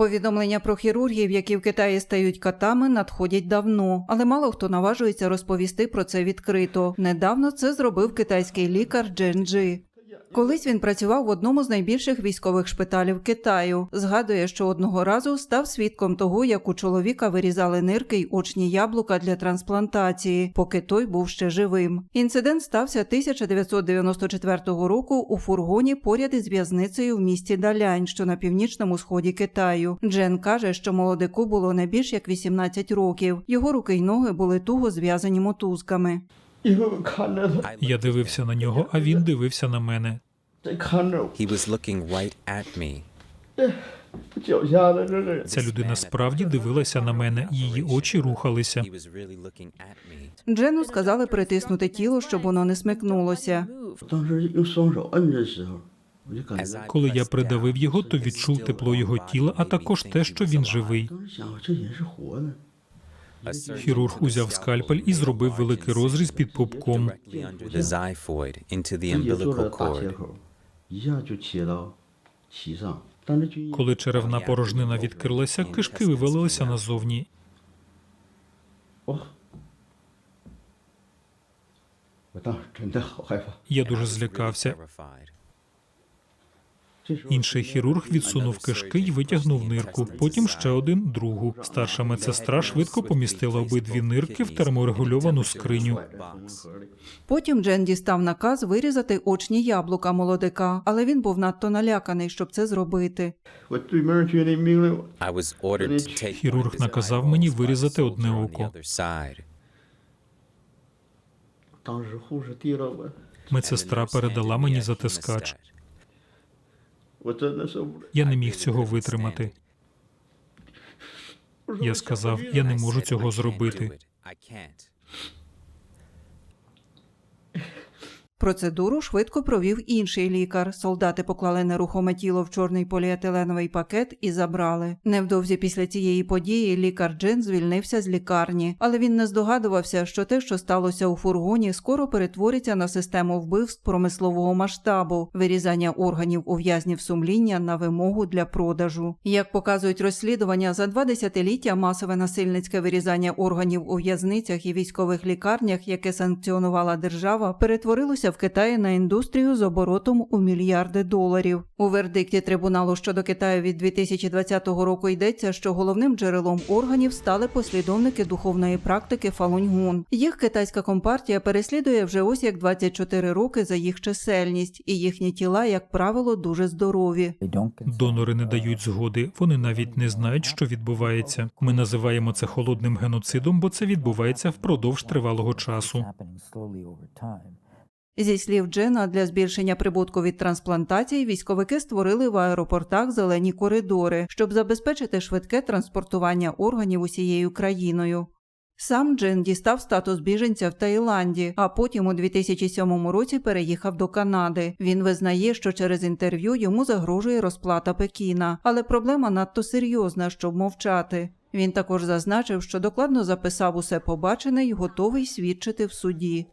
Повідомлення про хірургів, які в Китаї стають катами, надходять давно, але мало хто наважується розповісти про це відкрито. Недавно це зробив китайський лікар Джен Джи. Колись він працював в одному з найбільших військових шпиталів Китаю. Згадує, що одного разу став свідком того, як у чоловіка вирізали нирки й очні яблука для трансплантації, поки той був ще живим. Інцидент стався 1994 року у фургоні поряд із в'язницею в місті Далянь, що на північному сході Китаю. Джен каже, що молодику було не більш як 18 років. Його руки й ноги були туго зв'язані мотузками. Я дивився на нього, а він дивився на мене. He was looking right at me. Ця людина справді дивилася на мене, її очі рухалися. Джену сказали притиснути тіло, щоб воно не смикнулося. Коли я придавив його, то відчув тепло його тіла, а також те, що він живий. Хірург узяв скальпель і зробив великий розріз під пупком. Коли черевна порожнина відкрилася, кишки вивалилися назовні. Я дуже злякався. Інший хірург відсунув кишки й витягнув нирку. Потім ще один другу. Старша медсестра швидко помістила обидві нирки в терморегульовану скриню. Потім Джен дістав наказ вирізати очні яблука молодика, але він був надто наляканий, щоб це зробити. Хірург наказав мені вирізати одне око. Медсестра передала мені затискач. Я не міг цього витримати. Я сказав, я не можу цього зробити. Процедуру швидко провів інший лікар. Солдати поклали нерухоме тіло в чорний поліетиленовий пакет і забрали. Невдовзі після цієї події лікар Джин звільнився з лікарні, але він не здогадувався, що те, що сталося у фургоні, скоро перетвориться на систему вбивств промислового масштабу, вирізання органів у в'язнів сумління на вимогу для продажу. Як показують розслідування, за два десятиліття масове насильницьке вирізання органів у в'язницях і військових лікарнях, яке санкціонувала держава, перетворилося в Китаї на індустрію з оборотом у мільярди доларів. У вердикті трибуналу щодо Китаю від 2020 року йдеться, що головним джерелом органів стали послідовники духовної практики Фалуньгун. Їх китайська компартія переслідує вже ось як 24 роки за їх чисельність, і їхні тіла, як правило, дуже здорові. Донори не дають згоди. Вони навіть не знають, що відбувається. Ми називаємо це холодним геноцидом, бо це відбувається впродовж тривалого часу. Зі слів Джена, для збільшення прибутку від трансплантації військовики створили в аеропортах зелені коридори, щоб забезпечити швидке транспортування органів усією країною. Сам Джен дістав статус біженця в Таїланді, а потім у 2007 році переїхав до Канади. Він визнає, що через інтерв'ю йому загрожує розплата Пекіна, але проблема надто серйозна, щоб мовчати. Він також зазначив, що докладно записав усе побачене й готовий свідчити в суді.